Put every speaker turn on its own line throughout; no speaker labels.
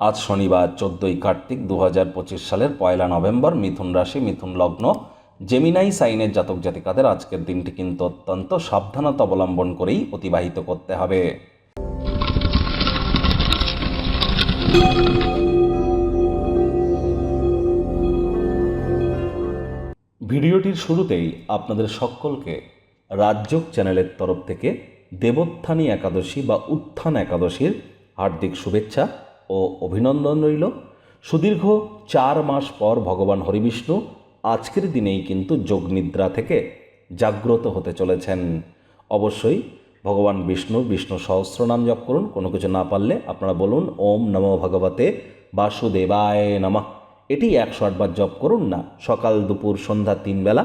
আজ শনিবার, চোদ্দোই কার্তিক দু হাজার পঁচিশ সালের পয়লা নভেম্বর, মিথুন রাশি, মিথুন লগ্ন। জেমিনাই সাইনের জাতক জাতিকাদের আজকের দিনটি কিন্তু অত্যন্ত সাবধানতা অবলম্বন করেই অতিবাহিত করতে হবে। ভিডিওটির শুরুতেই আপনাদের সকলকে রাজযোগ চ্যানেলের তরফ থেকে দেবোত্থানী একাদশী বা উত্থান একাদশীর হার্দিক শুভেচ্ছা। ও অভিনন্দন রইল। সুদীর্ঘ চার মাস পর ভগবান হরিবিষ্ণু আজকের দিনেই কিন্তু যোগনিদ্রা থেকে জাগ্রত হতে চলেছেন। অবশ্যই ভগবান বিষ্ণু বিষ্ণু সহস্র নাম জপ করুন, কোনো কিছু না পারলে আপনারা বলুন, ওম নমো ভগবতে বাসুদেবায় নমঃ। এটি একশো আটবার জপ করুন না, সকাল দুপুর সন্ধ্যা তিন বেলা।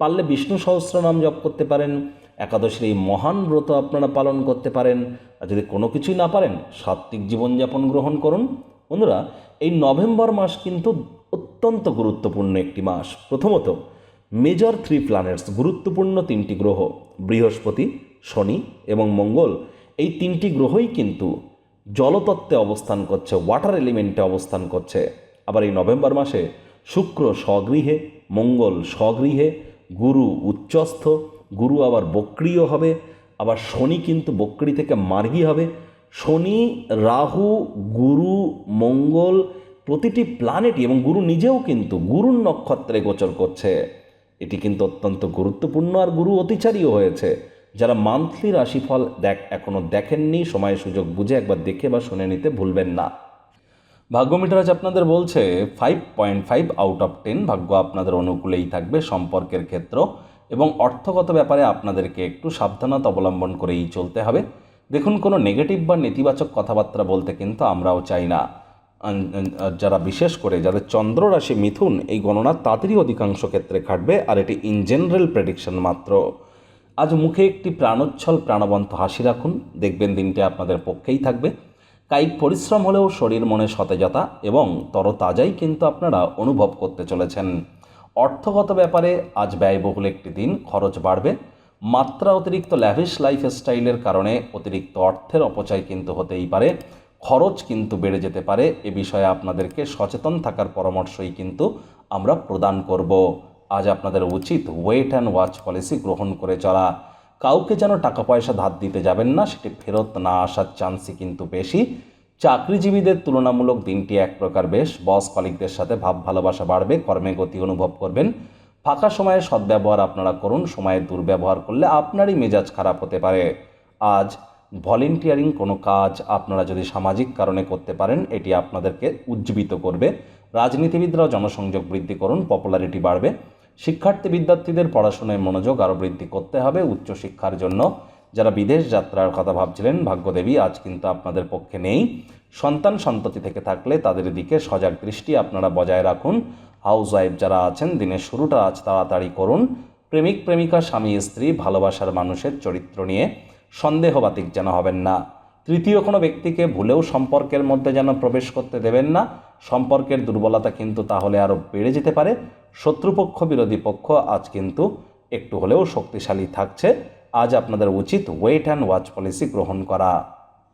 পারলে বিষ্ণু সহস্র নাম জপ করতে পারেন। একাদশীর এই মহান ব্রত আপনারা পালন করতে পারেন। আর যদি কোনো কিছুই না পারেন, সাত্ত্বিক জীবনযাপন গ্রহণ করুন। বন্ধুরা, এই নভেম্বর মাস কিন্তু অত্যন্ত গুরুত্বপূর্ণ একটি মাস। প্রথমত মেজর থ্রি প্ল্যানেটস গুরুত্বপূর্ণ তিনটি গ্রহ, বৃহস্পতি, শনি এবং মঙ্গল। এই তিনটি গ্রহই কিন্তু জলতত্ত্বে অবস্থান করছে ওয়াটার এলিমেন্টে অবস্থান করছে। আবার এই নভেম্বর মাসে শুক্র স্বগৃহে, মঙ্গল স্বগৃহে, গুরু উচ্চস্থ গুরু আবার বক্রিয় হবে, আবার শনি কিন্তু বক্রি থেকে মার্গী হবে। শনি, রাহু, গুরু, মঙ্গল প্রতিটি প্ল্যানেটই এবং গুরু নিজেও কিন্তু গুরুর নক্ষত্রে গোচর করছে। এটি কিন্তু অত্যন্ত গুরুত্বপূর্ণ আর গুরু অতিচারীও হয়েছে। যারা মান্থলি রাশিফল দেখ এখনও দেখেননি, সময় সুযোগ বুঝে একবার দেখে বা শুনে নিতে ভুলবেন না। ভাগ্য মিটার আজ আপনাদের বলছে five point five out of ten ভাগ্য আপনাদের অনুকূলেই থাকবে, সম্পর্কের ক্ষেত্র। এবং অর্থগত ব্যাপারে আপনাদেরকে একটু সাবধানতা অবলম্বন করেই চলতে হবে। দেখুন, কোনো নেগেটিভ বা নেতিবাচক কথাবার্তা বলতে কিন্তু আমরাও চাই না। যারা বিশেষ করে যাদের চন্দ্র রাশি মিথুন, এই গণনা তাদেরই অধিকাংশ ক্ষেত্রে খাটবে আর এটি ইন জেনারেল প্রেডিকশন মাত্র। আজ মুখে একটি প্রাণোচ্ছল প্রাণবন্ত হাসি রাখুন, দেখবেন দিনটি আপনাদের পক্ষেই থাকবে। কায়িক পরিশ্রম হলেও শরীর মনে সতেজতা এবং তরতাজাই কিন্তু আপনারা অনুভব করতে চলেছেন। অর্থগত ব্যাপারে আজ ব্যয়বহুল একটি দিন, খরচ বাড়বে। মাত্রা অতিরিক্ত ল্যাভিশ লাইফ স্টাইলের কারণে অতিরিক্ত অর্থের অপচয় কিন্তু হতেই পারে। খরচ কিন্তু বেড়ে যেতে পারে। এ বিষয়ে আপনাদেরকে সচেতন থাকার পরামর্শই কিন্তু আমরা প্রদান করব। আজ আপনাদের উচিত ওয়েট অ্যান্ড ওয়াচ পলিসি গ্রহণ করে চলা। কাউকে যেন টাকা পয়সা ধার দিতে যাবেন না, সেটি ফেরত না আসার চান্সই কিন্তু বেশি। চাকরিজীবীদের তুলনামূলক দিনটি এক প্রকার বেশ। বস কলিকদের সাথে ভাব ভালোবাসা বাড়বে, কর্মে গতি অনুভব করবেন। ফাঁকা সময়ে সদ্ব্যবহার আপনারা করুন সময়ের দুর্ব্যবহার করলে আপনারই মেজাজ খারাপ হতে পারে। আজ ভলেন্টিয়ারিং কোনো কাজ আপনারা যদি সামাজিক কারণে করতে পারেন, এটি আপনাদেরকে উজ্জীবিত করবে। রাজনীতিবিদরাও জনসংযোগ বৃদ্ধি করুন, পপুলারিটি বাড়বে। শিক্ষার্থী বিদ্যার্থীদের পড়াশোনায় মনোযোগ আরও বৃদ্ধি করতে হবে উচ্চশিক্ষার জন্য। যারা বিদেশ যাত্রার কথা ভাবছিলেন, ভাগ্যদেবী, আজ কিন্তু আপনাদের পক্ষে নেই। সন্তান সন্ততি থেকে থাকলে তাদের দিকে সজাগ দৃষ্টি আপনারা বজায় রাখুন। হাউস ওয়াইফ যারা আছেন, দিনের শুরুটা আজ তাড়াতাড়ি করুন। প্রেমিক, প্রেমিকা, স্বামী, স্ত্রী, ভালোবাসার মানুষের চরিত্র নিয়ে সন্দেহবাতিক যেন হবেন না। তৃতীয় কোনো ব্যক্তিকে ভুলেও সম্পর্কের মধ্যে যেন প্রবেশ করতে দেবেন না। সম্পর্কের দুর্বলতা কিন্তু তাহলে আরও বেড়ে যেতে পারে। শত্রুপক্ষ, বিরোধী পক্ষ আজ কিন্তু একটু হলেও শক্তিশালী থাকছে। আজ আপনাদের উচিত ওয়েট অ্যান্ড ওয়াচ পলিসি গ্রহণ করা।